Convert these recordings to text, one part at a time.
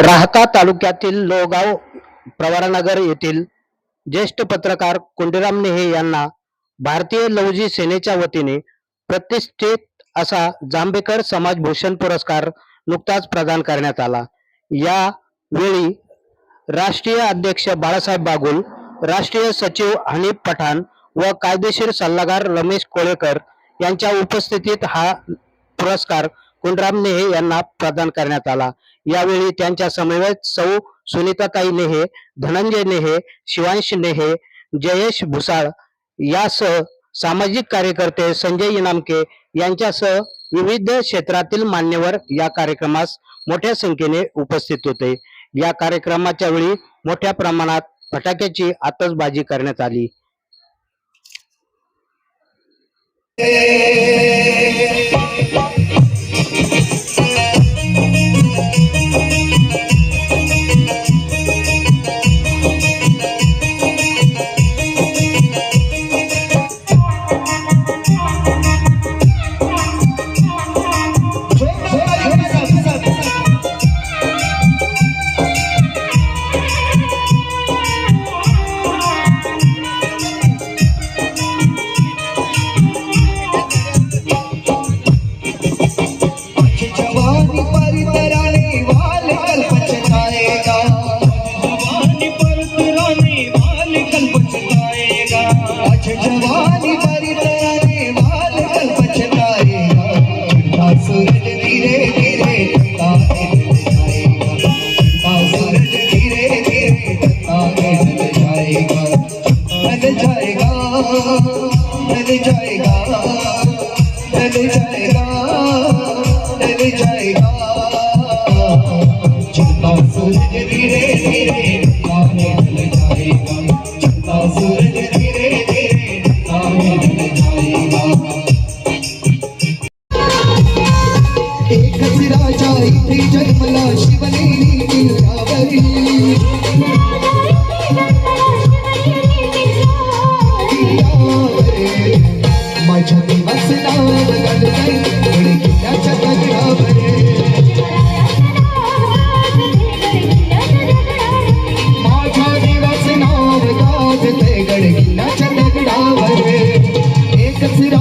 राहता तालुक्यातील लोगाव प्रवरानगर येथील ज्येष्ठ पत्रकार कोंडीराम नेहे यांना भारतीय लवजी सेनेच्या वतीने प्रतिष्ठित असा जांभेकर समाज भूषण पुरस्कार नुकताच प्रदान करण्यात आला. या वेळी राष्ट्रीय अध्यक्ष बाळासाहेब बागुल राष्ट्रीय सचिव हनीफ पठाण व कायदेशीर सल्लागार रमेश कोळेकर यांच्या उपस्थितीत हा पुरस्कार कुंडराम नेहे यांना प्रदान करण्यात आला. यावेळी त्यांच्या समवेत सौ सुनीताताई नेहे धनंजय नेहे शिवांश नेहे जयेश भुसाळ यासह सामाजिक कार्यकर्ते संजय इनामके यांच्यासह विविध क्षेत्रातील मान्यवर या कार्यक्रमास मोठ्या संख्येने उपस्थित होते. या कार्यक्रमाच्या वेळी मोठ्या प्रमाणात फटाक्याची आतषबाजी करण्यात आली. जाएगा मिल जाएगा मिल जाएगा मिल जाएगा। सूरज धीरे धीरे आने मिल जाएगा। चलता सूरज धीरे धीरे आने जाएगा। एक सिरा जाई थी जन्मला शिव ने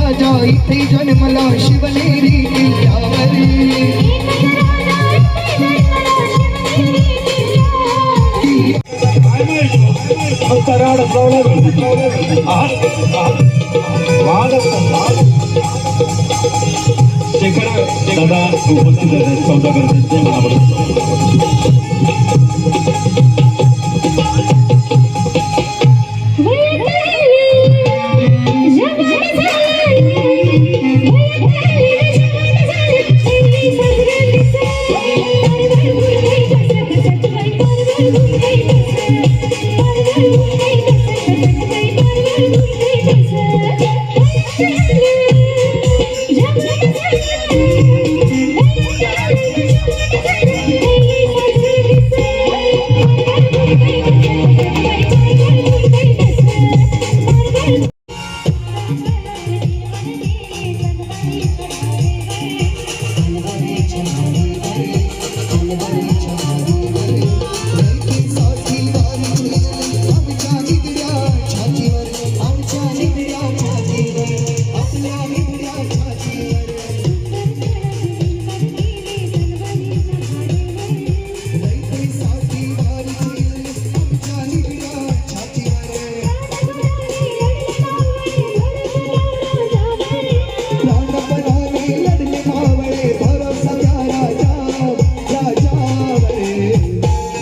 राजा इथे जन्मला शिवनेरी किल्ल्यावरी शेखर दादा उपस्थित आहेत सौदागर त्यांचे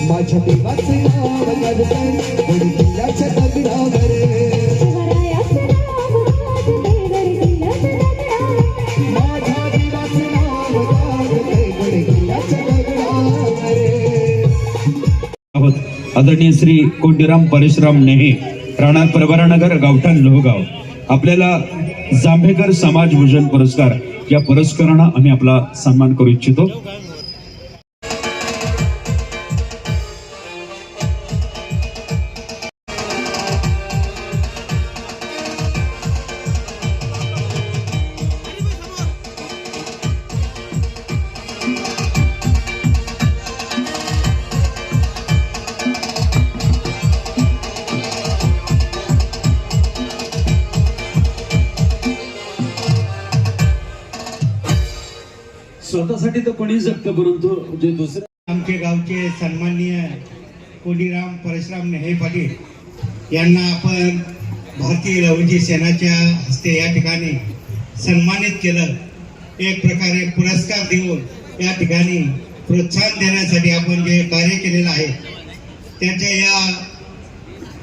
माझ्या देवाचे नाव दगडावर माझ्या देवाचे नाव दगडावर आदरणीय श्री कोंडीराम परशुराम नेहे राणा प्रवरानगर गावठाण लोहगाव. आपल्याला जांभेकर समाज भूषण पुरस्कार या पुरस्कारांना आम्ही आपला सन्मान करू इच्छितो. स्वतःसाठी तर कोणी जगतं परंतु जे दुसरे आमचे गावचे सन्माननीय कोडीराम परशुराम नेहे पाटील यांना आपण भारतीय लवजी सेनाच्या हस्ते या ठिकाणी सन्मानित केलं. एक प्रकारे पुरस्कार देऊन या ठिकाणी प्रोत्साहन देण्यासाठी आपण जे कार्य केलेलं आहे त्याच्या या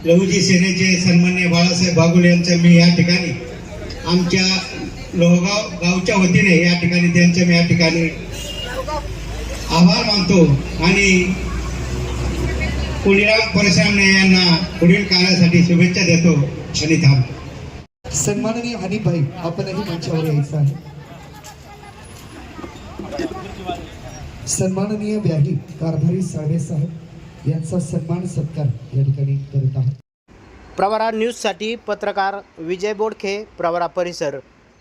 लहुजी सेनेचे सन्मान्य बाळासाहेब बागुल यांचं मी या ठिकाणी आमच्या लोहगाव गावच्या वतीने या ठिकाणी त्यांचं मी या ठिकाणी आभार मानतो. आणि कुणीराम परशुरामने यांना पुढील कार्यासाठी शुभेच्छा देतो आणि थांब. सन्माननीय हनीफभाई आपणही मंचावर यायचं आहे. सन्माननीय व्याही कारभारी साळवे साहेब यांचा सन्मान सत्कार या ठिकाणी करत आहोत. प्रवरा न्यूजसाठी पत्रकार विजय बोडखे प्रवरा परिसर.